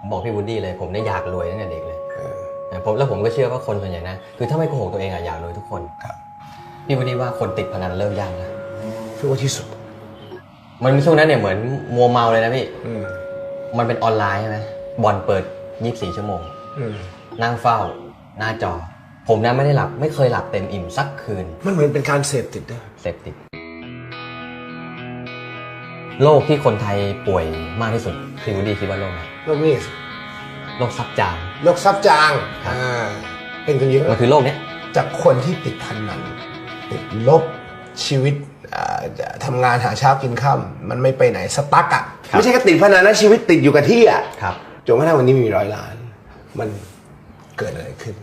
ผมบอกพี่วูดดี้เลยผมเนี่ยอยากรวยตั้งแต่เด็กเลยเออนะผมแล้วผมก็เชื่อว่าคนส่วนใหญ่นะคือถ้าไม่โกหกตัวเองอะอยากรวยทุกคนครับพี่วูดดี้ว่าคนติดพนันเริ่มยากแล้วพี่ว่าที่สุด มันช่วงนั้นเนี่ยเหมือนมัวเมาเลยนะพี่อืมมันเป็นออนไลน์ใช่ไหมบอลเปิด 24 ชั่วโมงอืมนั่งเฝ้า หน้าจอ ผมนะไม่ได้หลับ ไม่เคยหลับเต็มอิ่มสักคืน มันเหมือนเป็นการเสพติดนะเสพติด โรคที่คนไทยป่วยมากที่สุดพี่วูดดี้คิดว่าโรคอะไรโรคนี้สิโรคซับจางโรคซับจางครับอ่าเป็นกันเยอะมันคือโรคเนี้ยจากคนที่ติดพันนันติดลบชีวิตอ่าทำงานหาเช้ากินข้ามันไม่ไปไหนสตั๊กอะไม่ใช่แค่ติดพนันนะชีวิตติดอยู่กับที่อะครับจนกระทั่งวันนี้มีร้อยล้าน มันเกิดอะไรขึ้น